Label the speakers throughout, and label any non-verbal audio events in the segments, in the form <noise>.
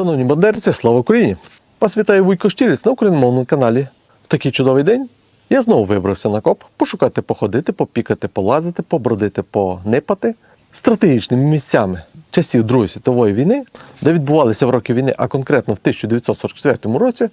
Speaker 1: Шановні бандерці, слава Україні! Вас вітає Вуйко Штілець на україномовному каналі. В такий чудовий день я знову вибрався на коп пошукати, походити, попікати, полазити, побродити, понипати стратегічними місцями часів Другої світової війни, де відбувалися в роки війни, а конкретно в 1944 році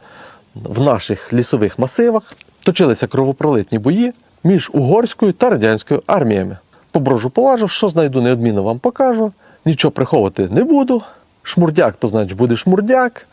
Speaker 1: в наших лісових масивах точилися кровопролитні бої між угорською та радянською арміями. Поброжу полажу, що знайду, неодмінно вам покажу. Нічого приховувати не буду. Шмурдяк, то значить буде шмурдяк.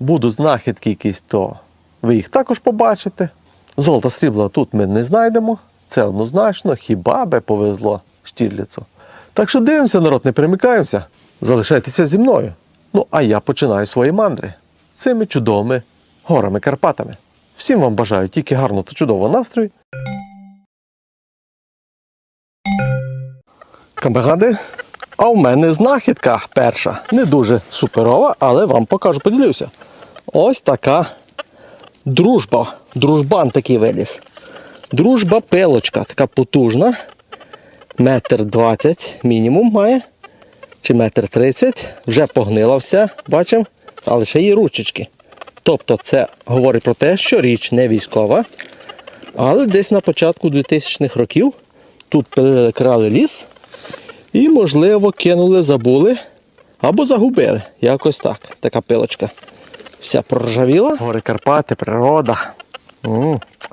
Speaker 1: Будуть знахідки якісь, то ви їх також побачите. Золота срібла тут ми не знайдемо. Це однозначно, хіба би повезло Штірліцу. Так що дивимося, народ, не перемикаємося. Залишайтеся зі мною. Ну, а я починаю свої мандри цими чудовими горами Карпатами. Всім вам бажаю тільки гарного та чудового настрою. Камеради, а в мене знахідка перша. Не дуже суперова, але вам покажу, поділюся. Ось така дружба. Дружбан такий виліз. Дружба пилочка, така потужна. Метр двадцять мінімум має. Чи метр тридцять. Вже погнила вся, бачимо, але ще є ручечки. Тобто це говорить про те, що річ не військова. Але десь на початку 2000-х років тут перекрали ліс і, можливо, кинули, забули або загубили. Якось так. Така пилочка. Вся проржавіла. Гори Карпати, природа.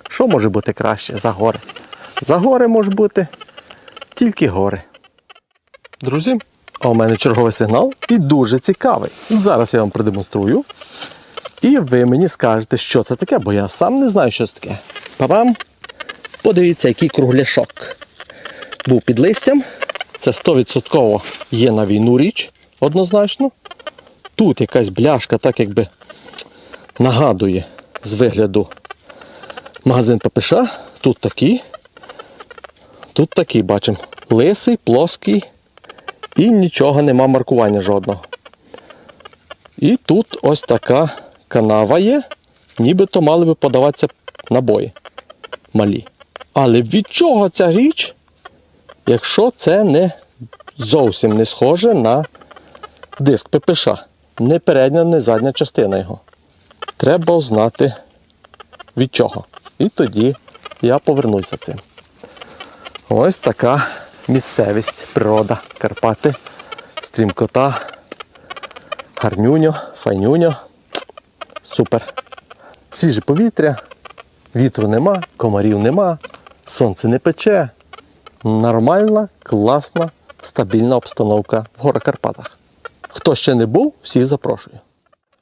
Speaker 1: Що може бути краще за гори? За гори може бути тільки гори. Друзі, а у мене черговий сигнал і дуже цікавий. Зараз я вам продемонструю. І ви мені скажете, що це таке, бо я сам не знаю, що це таке. Па-бам! Подивіться, який кругляшок. Був під листям. Це 100% є на війну річ, однозначно. Тут якась бляшка, так якби нагадує з вигляду магазин ППШ. Тут такий. Тут такий, бачимо, лисий, плоский і нічого нема маркування жодного. І тут ось така канава є, нібито мали би подаватися набої малі. Але від чого ця річ, якщо це не зовсім не схоже на диск ППШ? Не передня, не задня частина його. Треба знати від чого. І тоді я повернуся цим. Ось така місцевість, природа, Карпати, стрімкота, гарнюньо, файнюньо. Супер. Свіже повітря, вітру нема, комарів нема, сонце не пече. Нормальна, класна, стабільна обстановка в горах Карпатах. Хто ще не був, всіх запрошую.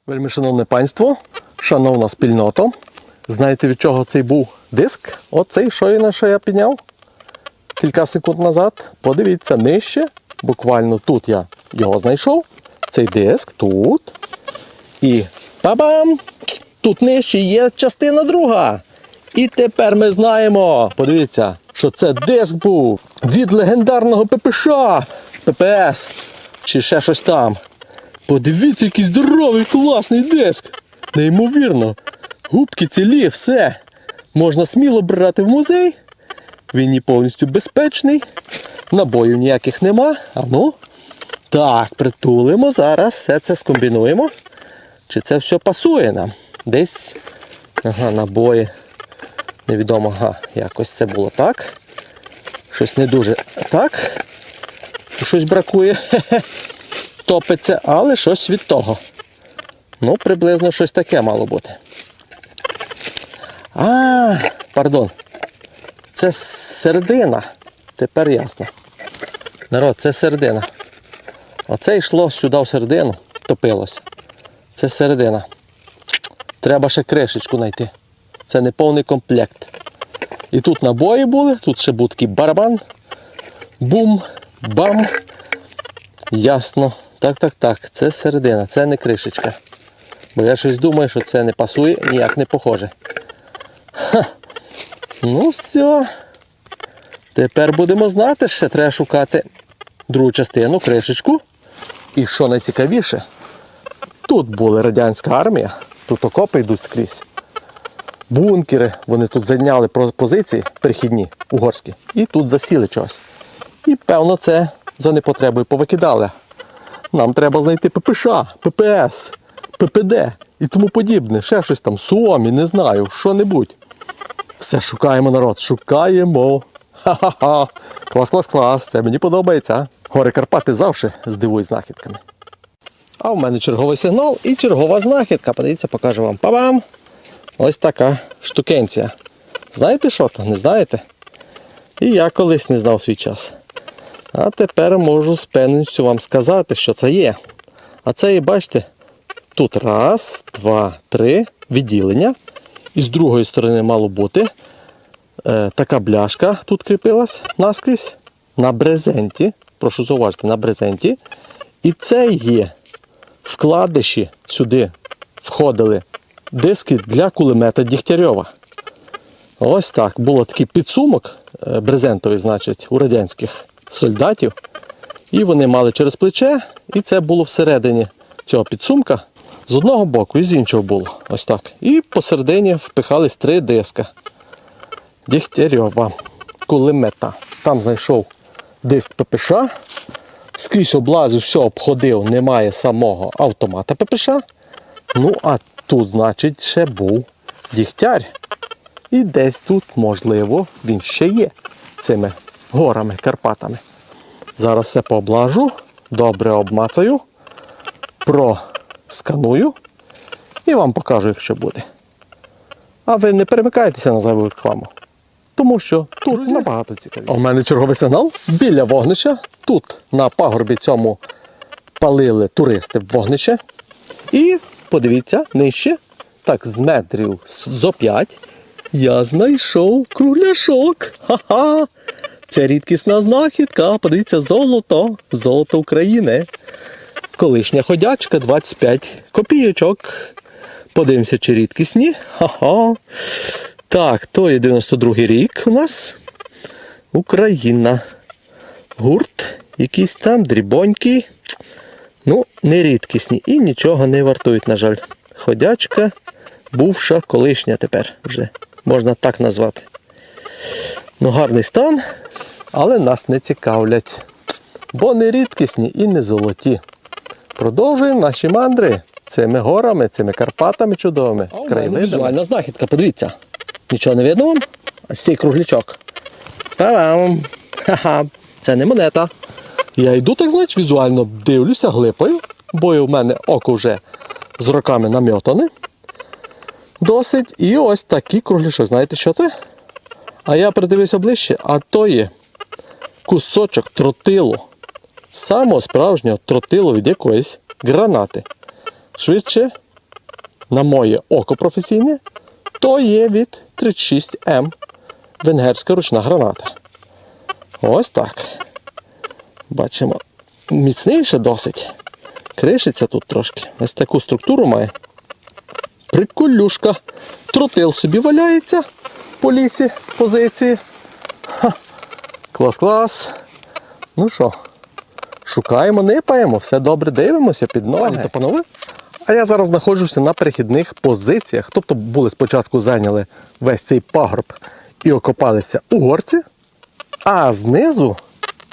Speaker 1: Вельми шановне панство, шановна спільнота. Знаєте, від чого цей був диск? Оцей щойно, що я підняв кілька секунд назад. Подивіться нижче. Буквально тут я його знайшов. Цей диск тут. І па-бам! Тут нижче є частина друга. І тепер ми знаємо, подивіться, що це диск був від легендарного ППШ, ППС чи ще щось там. Подивіться, який здоровий, класний диск. Неймовірно. Губки цілі, все. Можна сміло брати в музей. Він і повністю безпечний. Набоїв ніяких нема. А ну. Так, притулимо зараз, все це скомбінуємо. Чи це все пасує нам? Десь. Ага, набої. Невідомо, ага, якось це було так. Щось не дуже так. Щось бракує. <laughs> Топиться, але щось від того. Ну, приблизно щось таке мало бути. А, пардон. Це середина. Тепер ясно. Народ, це середина. Оце йшло сюди в середину, топилося. Це середина. Треба ще кришечку знайти. Це не повний комплект. І тут набої були, тут ще був такий барабан. Бум, бам. Ясно. Так, так, так. Це середина, це не кришечка. Бо я щось думаю, що це не пасує, ніяк не похоже. Ха. Ну все. Тепер будемо знати, ще треба шукати другу частину, кришечку. І що найцікавіше, тут була радянська армія, тут окопи йдуть скрізь. Бункери, вони тут зайняли позиції перехідні, угорські, і тут засіли чогось. І певно це за непотребою повикидали. Нам треба знайти ППШ, ППС. ППД і тому подібне, ще щось там, Суомі, не знаю, що-небудь. Все шукаємо народ, шукаємо. Ха-ха-ха. Клас, клас, клас. Це мені подобається. Гори Карпати завжди здивують знахідками. А в мене черговий сигнал і чергова знахідка. Подивіться, покажу вам. Па-бам! Ось така штукенція. Знаєте що то? Не знаєте? І я колись не знав свій час. А тепер можу з певністю вам сказати, що це є. А це і бачите, тут раз, два, три відділення. І з другої сторони мало бути е, така бляшка тут кріпилась наскрізь на брезенті. Прошу зауважити, на брезенті. І це є вкладиші сюди входили диски для кулемета Дігтярьова. Ось так. Було такий підсумок е, брезентовий, значить, у радянських солдатів. І вони мали через плече, і це було всередині цього підсумка. З одного боку і з іншого було. Ось так. І посередині впихались три диска. Дігтярьова кулемета. Там знайшов диск ППШ. Скрізь облазив, все обходив, немає самого автомата ППШ. Ну, а тут, значить, ще був дігтяр. І десь тут, можливо, він ще є цими горами, Карпатами. Зараз все пооблажу, добре обмацаю, просканую і вам покажу, якщо буде. А ви не перемикайтеся на зайву рекламу. Тому що тут набагато цікавіше. У мене черговий сигнал біля вогнища. Тут на пагорбі цьому палили туристи вогнище. І подивіться, нижче, так з метрів зо 5, я знайшов кругляшок. Ха-ха! Це рідкісна знахідка. Подивіться, золото, золото України. Колишня ходячка 25 копійочок. Подивимося, чи рідкісні. Ха-ха. Так, то є 92-й рік у нас. Україна. Гурт, якийсь там, дрібонький. Ну, не рідкісні і нічого не вартують, на жаль. Ходячка, бувша, колишня тепер вже. Можна так назвати. Ну, гарний стан, але нас не цікавлять. Бо не рідкісні і не золоті. Продовжуємо наші мандри цими горами, цими Карпатами чудовими. краєвидами. Візуальна знахідка, подивіться. Нічого не видно вам? Ось цей круглячок. Та-дам! Ха-ха, це не монета. Я йду, так значить, візуально дивлюся, глипаю, бо в мене око вже з роками нам'ятане. Досить. І ось такий кругляшок. Знаєте, що це? А я придивився ближче, а то є кусочок тротилу. Самого справжнього тротилу від якоїсь гранати. Швидше, на моє око професійне, то є від 36М венгерська ручна граната. Ось так. Бачимо, міцніше досить. Кришиться тут трошки. Ось таку структуру має. Приколюшка. Тротил собі валяється по лісі позиції. Клас-клас. Ну що, шукаємо, нипаємо, все добре дивимося під ноги. То, панове? А я зараз знаходжуся на перехідних позиціях. Тобто були спочатку зайняли весь цей пагорб і окопалися угорці, а знизу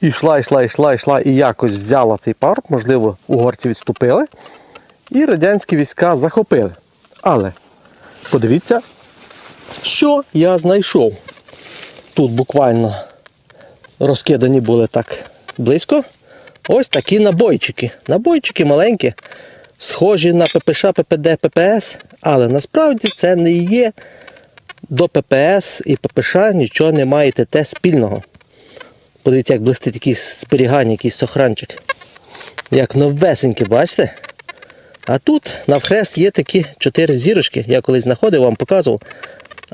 Speaker 1: йшла, йшла, йшла, йшла і якось взяла цей пагорб, можливо, угорці відступили, і радянські війська захопили. Але подивіться, що я знайшов. Тут буквально розкидані були так близько. Ось такі набойчики. Набойчики маленькі, схожі на ППШ, ППД, ППС, але насправді це не є до ППС і ППШ нічого не має ТТ спільного. Подивіться, як блистить якийсь зберігання, якийсь сохранчик. Як новесеньке, бачите? А тут навхрест є такі чотири зірочки. Я колись знаходив, вам показував.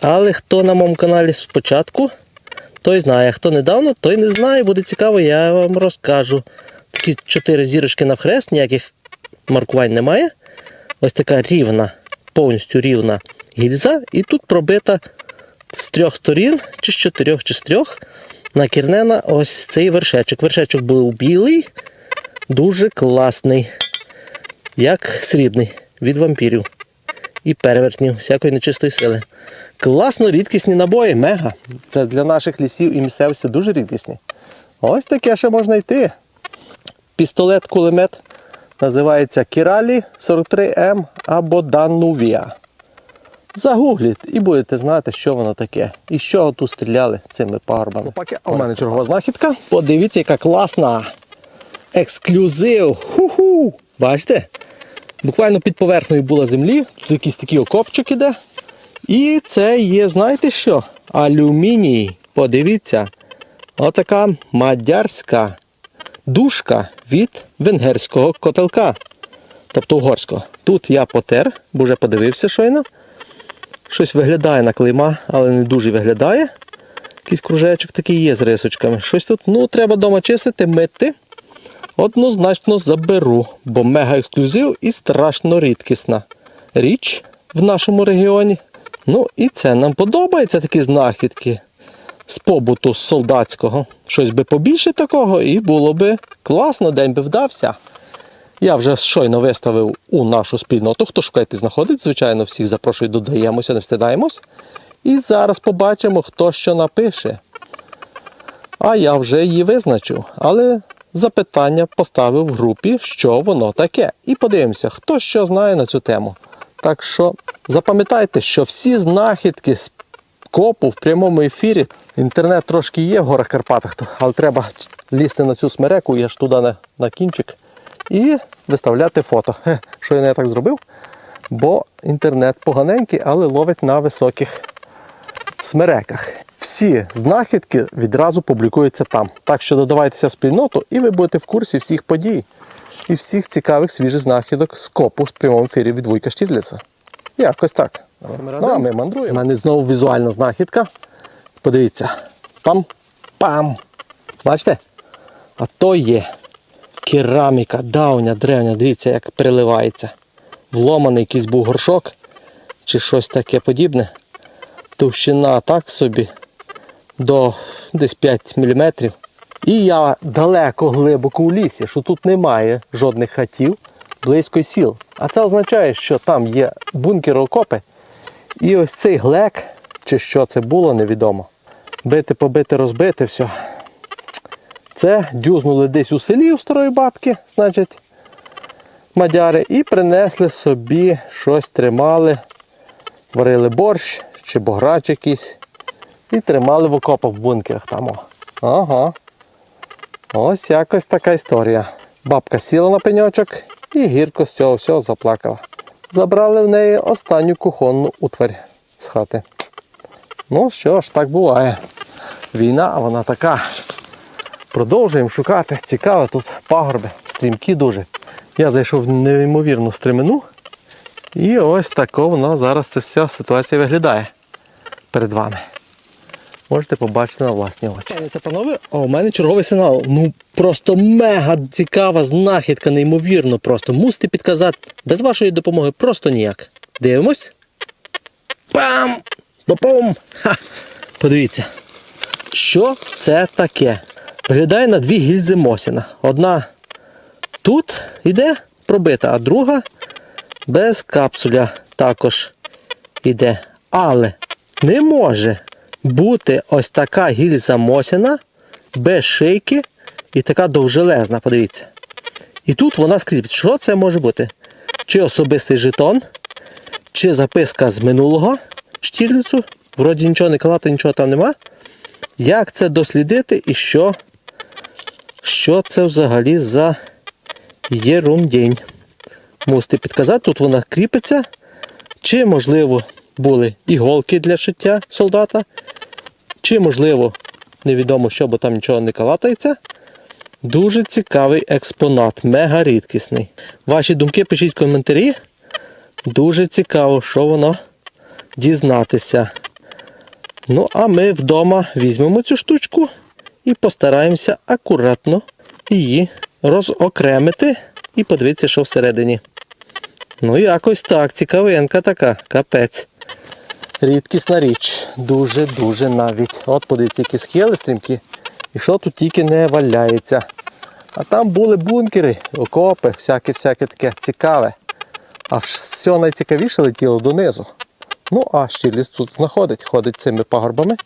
Speaker 1: Але хто на моєму каналі спочатку, той знає. А хто недавно, той не знає. Буде цікаво, я вам розкажу. Такі чотири зірочки навхрест, ніяких маркувань немає. Ось така рівна, повністю рівна гільза. І тут пробита з трьох сторін, чи з чотирьох, чи з трьох, накірнена ось цей вершечок. Вершечок був білий, дуже класний, як срібний від вампірів і перевертнів всякої нечистої сили. Класно рідкісні набої, мега. Це для наших лісів і місцевості дуже рідкісні. Ось таке ще можна йти. Пістолет, кулемет називається Кіралі 43М або Данувія. Загугліть і будете знати, що воно таке. І чого тут стріляли цими пагорбами. А у мене чергова знахідка. Подивіться, яка класна. Ексклюзив. Ху-ху. Бачите? Буквально під поверхнею була землі. Тут якийсь такий окопчик іде. І це є, знаєте що? Алюміній. Подивіться. Отака мадярська дужка від венгерського котелка. Тобто угорського. Тут я потер, бо вже подивився щойно. Щось виглядає на клейма, але не дуже виглядає. Якийсь кружечок такий є з рисочками. Щось тут, ну, треба вдома чистити, мити. Однозначно заберу, бо мега ексклюзив і страшно рідкісна річ в нашому регіоні. Ну і це нам подобається такі знахідки з побуту солдатського. Щось би побільше такого, і було би класно, день би вдався. Я вже щойно виставив у нашу спільноту. Хто шукайте знаходить, звичайно, всіх запрошую, додаємося, не встидаємось. І зараз побачимо, хто що напише. А я вже її визначу. Але запитання поставив в групі, що воно таке. І подивимося, хто що знає на цю тему. Так що запам'ятайте, що всі знахідки з копу в прямому ефірі. Інтернет трошки є в горах Карпатах, але треба лізти на цю смереку, я ж туди на, на кінчик, і виставляти фото. Що я не так зробив? Бо інтернет поганенький, але ловить на високих смереках. Всі знахідки відразу публікуються там. Так що додавайтеся в спільноту і ви будете в курсі всіх подій і всіх цікавих свіжих знахідок з копу в прямому ефірі від Вуйка Штірліца. Якось так. Ну, а ми мандруємо. У мене знову візуальна знахідка. Подивіться. Пам-пам. Бачите? А то є кераміка, давня, древня. Дивіться, як переливається. Вломаний якийсь був горшок чи щось таке подібне. Товщина так собі до десь 5 мм. І я далеко глибоко у лісі, що тут немає жодних хатів, близько сіл. А це означає, що там є бункери окопи. І ось цей глек, чи що це було, невідомо. Бити, побити, розбити, все. Це дюзнули десь у селі у старої бабки, значить, мадяри, і принесли собі щось тримали, варили борщ чи бограч якийсь. І тримали в окопах в бункерах там. Ага. Ось якось така історія. Бабка сіла на пеньочок і гірко з цього всього заплакала. Забрали в неї останню кухонну утварь з хати. Ну що ж, так буває. Війна, вона така. Продовжуємо шукати. Цікаво, тут пагорби, стрімкі дуже. Я зайшов в неймовірну стремину. І ось тако вона зараз ця вся ситуація виглядає перед вами. Можете побачити на власні очі. Та панове, а у мене черговий сигнал. Ну просто мега цікава знахідка, неймовірно просто. Мусите підказати. Без вашої допомоги просто ніяк. Дивимось. Пам! Попом! Ха! Подивіться. Що це таке? Виглядає на дві гільзи Мосіна. Одна тут йде пробита, а друга без капсуля також йде. Але не може бути ось така гільза Мосіна без шийки і така довжелезна, подивіться. І тут вона скріпить. Що це може бути? Чи особистий жетон, чи записка з минулого штірліцу. Вроді нічого не клати, нічого там нема. Як це дослідити і що, що це взагалі за єрундінь? Мусите підказати, тут вона кріпиться. Чи, можливо, були іголки для шиття солдата, чи, можливо, невідомо що, бо там нічого не калатається. Дуже цікавий експонат, мега рідкісний. Ваші думки пишіть в коментарі. Дуже цікаво, що воно дізнатися. Ну, а ми вдома візьмемо цю штучку і постараємося акуратно її розокремити і подивитися, що всередині. Ну, якось так, цікавинка така, капець. Рідкісна річ. Дуже-дуже навіть. От подивіться, які схили стрімкі. І що тут тільки не валяється. А там були бункери, окопи, всяке-всяке таке цікаве. А все найцікавіше летіло донизу. Ну, а щіліс тут знаходить, ходить цими пагорбами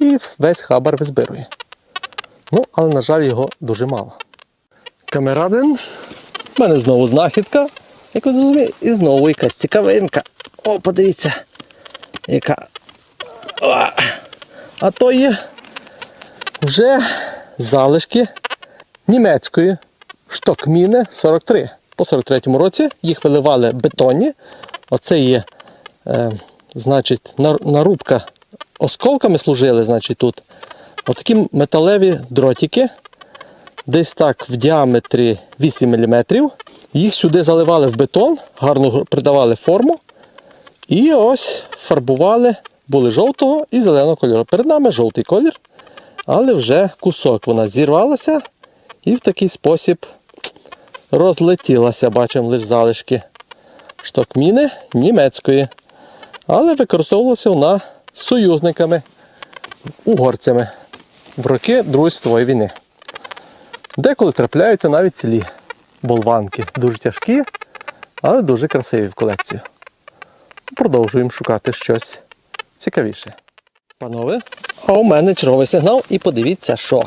Speaker 1: і весь хабар визбирує. Ну, але, на жаль, його дуже мало. Камерадин У мене знову знахідка. Як ви зрозумієте, і знову якась цікавинка. О, подивіться. Яка. О! А то є вже залишки німецької штокміни 43. По 43-му році їх виливали бетонні. Оце є, е, значить, нарубка осколками служили, значить, тут. Отакі металеві дротики, десь так в діаметрі 8 мм. Їх сюди заливали в бетон, гарно придавали форму. І ось фарбували, були жовтого і зеленого кольору. Перед нами жовтий колір, але вже кусок вона зірвалася і в такий спосіб розлетілася. Бачимо лише залишки штокміни німецької. Але використовувалася вона союзниками, угорцями в роки Другої світової війни. Деколи трапляються навіть цілі болванки. Дуже тяжкі, але дуже красиві в колекцію. Продовжуємо шукати щось цікавіше. Панове, а у мене черговий сигнал і подивіться, що.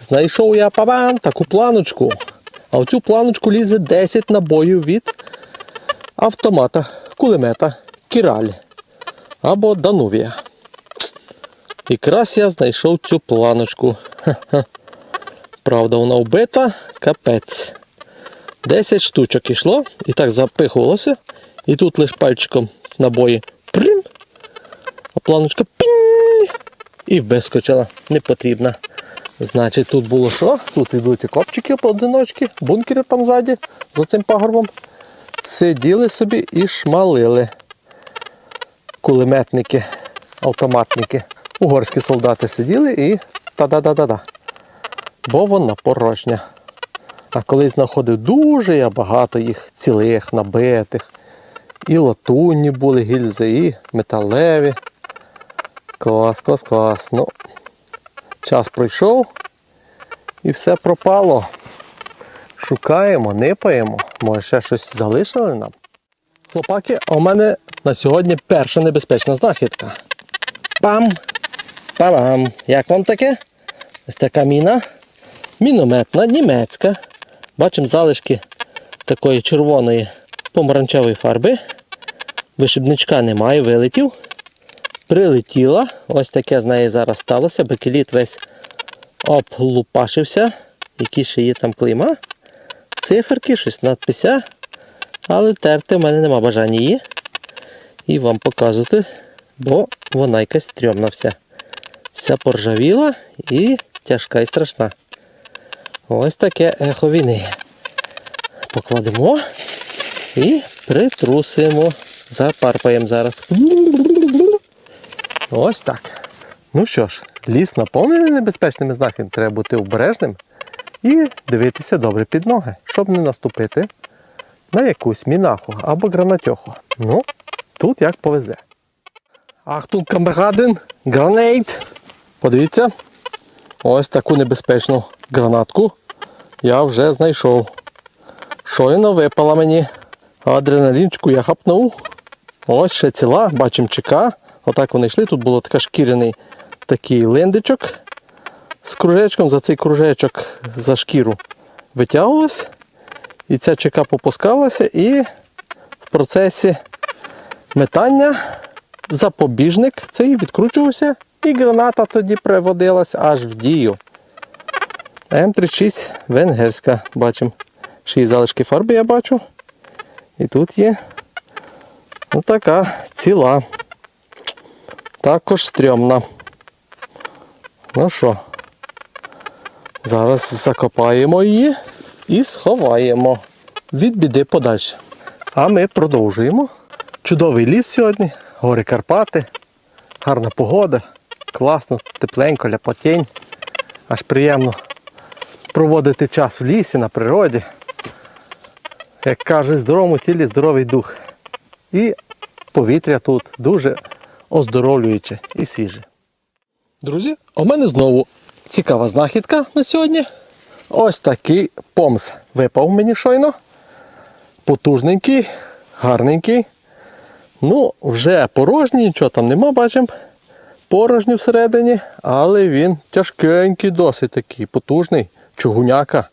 Speaker 1: Знайшов я пабам таку планочку. А в цю планочку лізе 10 набоїв від автомата, кулемета Кіраль або Данувія. Якраз я знайшов цю планочку. <laughs> Правда, вона вбита, капець. 10 штучок ішло і так запихувалося. І тут лише пальчиком набої прим, а планочка пінь і вискочила. Не потрібна. Значить, тут було що? Тут йдуть і копчики поодиночки, бункери там ззаді, за цим пагорбом. Сиділи собі і шмалили. Кулеметники, автоматники. Угорські солдати сиділи і та-да-да-да-да. Бо вона порожня. А колись знаходив дуже я багато їх цілих, набитих. І латунні були гільзи, і металеві. Клас, клас, клас. Ну, час пройшов і все пропало. Шукаємо, нипаємо. Може ще щось залишили нам. Хлопаки, а у мене на сьогодні перша небезпечна знахідка. Пам! Па-бам! Як вам таке? Ось така міна. Мінометна, німецька. Бачимо залишки такої червоної помаранчевої фарби. Вишибничка немає, вилетів. Прилетіла. Ось таке з нею зараз сталося. Бекеліт весь облупашився. Які ще є там клейма. Циферки, щось надпися. Але терти в мене нема бажання її. І вам показувати, бо вона якась стрьомна вся. Вся поржавіла і тяжка і страшна. Ось таке ехо війни. Покладемо і притрусимо. Запарпаємо зараз. Ось так. Ну що ж, ліс наповнений небезпечними знаками. Треба бути обережним і дивитися добре під ноги, щоб не наступити на якусь мінаху або гранатьоху. Ну, тут як повезе. Ахтун камбегаден, гранейт. Подивіться, ось таку небезпечну гранатку я вже знайшов. Щойно випала мені. Адреналінчику я хапнув. Ось ще ціла, бачимо чека. Отак вони йшли. Тут було така шкіряний такий линдичок з кружечком. За цей кружечок за шкіру витягувалось. І ця чека попускалася і в процесі метання запобіжник цей відкручувався і граната тоді приводилась аж в дію. М36 венгерська. Бачимо. Ще й залишки фарби я бачу. І тут є така ціла. Також стрьомна. Ну що, зараз закопаємо її і сховаємо. Від біди подальше. А ми продовжуємо. Чудовий ліс сьогодні, гори Карпати, гарна погода, класно, тепленько, ляпотень. Аж приємно проводити час в лісі, на природі. Як каже, здоровому тілі здоровий дух. І повітря тут дуже оздоровлююче і свіже. Друзі, у мене знову цікава знахідка на сьогодні. Ось такий помс випав мені щойно. Потужненький, гарненький. Ну, вже порожній, нічого там нема, бачимо. Порожній всередині, але він тяжкенький, досить такий, потужний, чугуняка.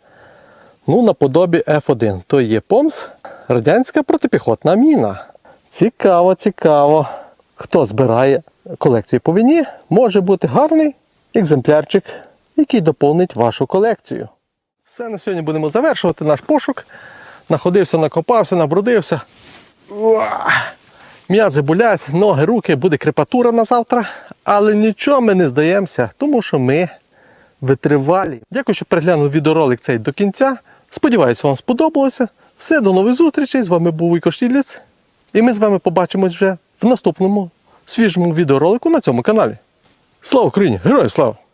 Speaker 1: Ну, наподобі F1. То є ПОМС, радянська протипіхотна міна. Цікаво, цікаво. Хто збирає колекцію по війні, може бути гарний екземплярчик, який доповнить вашу колекцію. Все, на сьогодні будемо завершувати наш пошук. Находився, накопався, набрудився. М'язи болять, ноги, руки, буде крепатура на завтра. Але нічого ми не здаємося, тому що ми витривалі. Дякую, що переглянули відеоролик цей до кінця. Сподіваюся, вам сподобалося. Все, до нових зустрічей. З вами був Війко Штіліц. І ми з вами побачимось вже в наступному свіжому відеоролику на цьому каналі. Слава Україні! Героям слава!